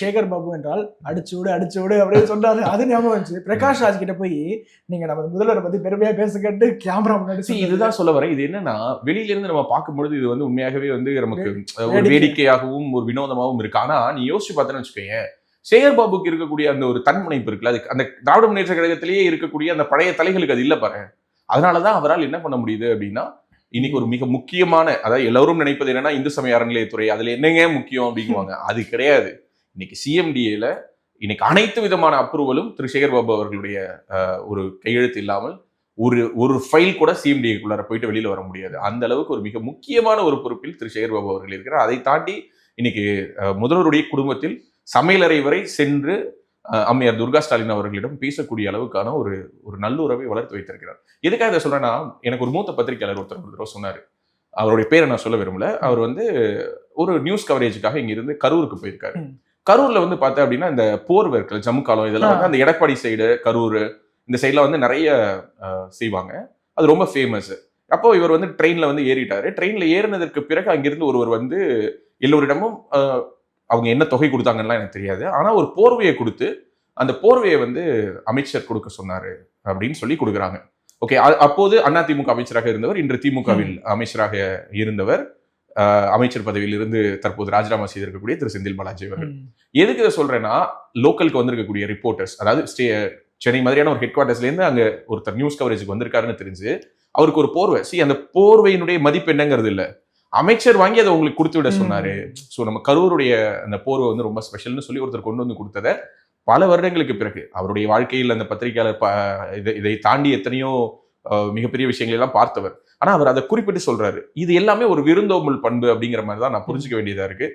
சேகர் பாபு என்றால் அடிச்சு விடு அடிச்சு விடு அப்படின்னு சொன்னாரு அது ஞாபகம் வந்துச்சு. பிரகாஷ் ராஜ் கிட்ட போய் நீங்க நம்ம முதல்வரை பத்தி பெருமையா பேச கேட்டு கேமரா முன்னாடி. இதுதான் சொல்ல வரேன். இது என்னன்னா வெளியில இருந்து நம்ம பார்க்கும்பொழுது இது வந்து உண்மையாகவே வந்து நமக்கு ஒரு வேடிக்கை. வேடிக்கையாகவும் ஒரு வினோதமாகவும் இருக்கு. ஆனா நீ யோசிச்சு பார்த்தேன்னு வச்சுக்கோங்க சேகர் பாபுக்கு இருக்கக்கூடிய அந்த ஒரு தன்முனைப்பு இருக்குல்ல அதுக்கு அந்த திராவிட முன்னேற்ற கழகத்திலேயே இருக்கக்கூடிய அந்த பழைய தலைகளுக்கு அது இல்ல பாரு. அதனாலதான் அவரால் என்ன பண்ண முடியுது அப்படின்னா இன்னைக்கு ஒரு மிக முக்கியமான அதாவது எல்லாரும் நினைப்பது என்னன்னா இந்து சமய அறநிலையத்துறை அதுல என்னங்க முக்கியம் அப்படிங்குவாங்க. அது கிடையாது. இன்னைக்கு சிஎம்டிஏல இன்னைக்கு அனைத்து விதமான அப்ரூவலும் திரு. சேகர் பாபு அவர்களுடைய ஒரு கையெழுத்து இல்லாமல் ஒரு ஒரு ஃபைல் கூட சிஎம்டிஏக்குள்ளார போயிட்டு வெளியில வர முடியாது. அந்த அளவுக்கு ஒரு மிக முக்கியமான ஒரு பொறுப்பில் திரு. சேகர் பாபு அவர்கள் இருக்கிறார். அதை தாண்டி இன்னைக்கு முதல்வருடைய குடும்பத்தில் சமையலறை வரை சென்று அம்மையார் துர்கா ஸ்டாலின் அவர்களிடம் பேசக்கூடிய அளவுக்கான ஒரு ஒரு நல்லுறவை வளர்த்து வைத்திருக்கிறார். எதுக்காக இதை சொல்றேன்னா எனக்கு ஒரு மூத்த பத்திரிகையாளர் ஒருத்தர் ஒரு தடவை சொன்னார். அவருடைய பேரை நான் சொல்ல விரும்பல. அவர் வந்து ஒரு நியூஸ் கவரேஜுக்காக இங்க இருந்து கரூருக்கு போயிருக்காரு. கரூர்ல வந்து பார்த்தேன் அப்படின்னா இந்த போர்வை இருக்குல்ல ஜம்மு காலம் இதெல்லாம் வந்து அந்த எடப்பாடி சைடு கரூர் இந்த சைட்ல வந்து நிறைய செய்வாங்க. அது ரொம்ப ஃபேமஸ் அப்போ இவர் வந்து ட்ரெயின்ல வந்து ஏறிட்டாரு. ட்ரெயின்ல ஏறினதற்கு பிறகு அங்கிருந்து ஒருவர் வந்து எல்லோரிடமும் அவங்க என்ன தொகை கொடுத்தாங்கலாம் எனக்கு தெரியாது. ஆனா ஒரு போர்வையை கொடுத்து அந்த போர்வையை வந்து அமைச்சர் கொடுக்க சொன்னாரு அப்படின்னு சொல்லி கொடுக்குறாங்க. ஓகே அப்போது அதிமுக அமைச்சராக இருந்தவர் இன்று திமுகவில் அமைச்சராக இருந்தவர். அமைச்சர் பதவியில் இருந்து தற்போது ராஜினாமா செய்திருக்கக்கூடிய திரு செந்தில் பாலாஜி அவர்கள். எதுக்கு இதை சொல்றேன்னா லோக்கலுக்கு வந்திருக்கக்கூடிய ரிப்போர்ட்டர்ஸ் அதாவது ஸ்டே சென்னை மாதிரியான ஒரு ஹெட் குவார்ட்டர்ஸ்ல இருந்து அங்க ஒருத்தர் நியூஸ் கவரேஜுக்கு வந்திருக்காருன்னு தெரிஞ்சு அவருக்கு ஒரு போர்வை. சி அந்த போர்வையினுடைய மதிப்பு என்னங்கிறது இல்ல. அமைச்சர் வாங்கி அதை உங்களுக்கு கொடுத்து விட சொன்னாரு. ஸோ நம்ம கரூருடைய அந்த போர்வை வந்து ரொம்ப ஸ்பெஷல்னு சொல்லி ஒருத்தர் கொண்டு வந்து கொடுத்ததை பல வருடங்களுக்கு பிறகு அவருடைய வாழ்க்கையில் அந்த பத்திரிகையாளர் இதை இதை தாண்டி எத்தனையோ மிகப்பெரிய விஷயங்களை எல்லாம் பார்த்தவர். ஆனா அவர் அதை குறிப்பிட்டு சொல்றாரு. இது எல்லாமே ஒரு விருந்தோம்பல் பண்பு அப்படிங்கிற மாதிரி தான் நான் புரிஞ்சுக்க வேண்டியதா இருக்கு.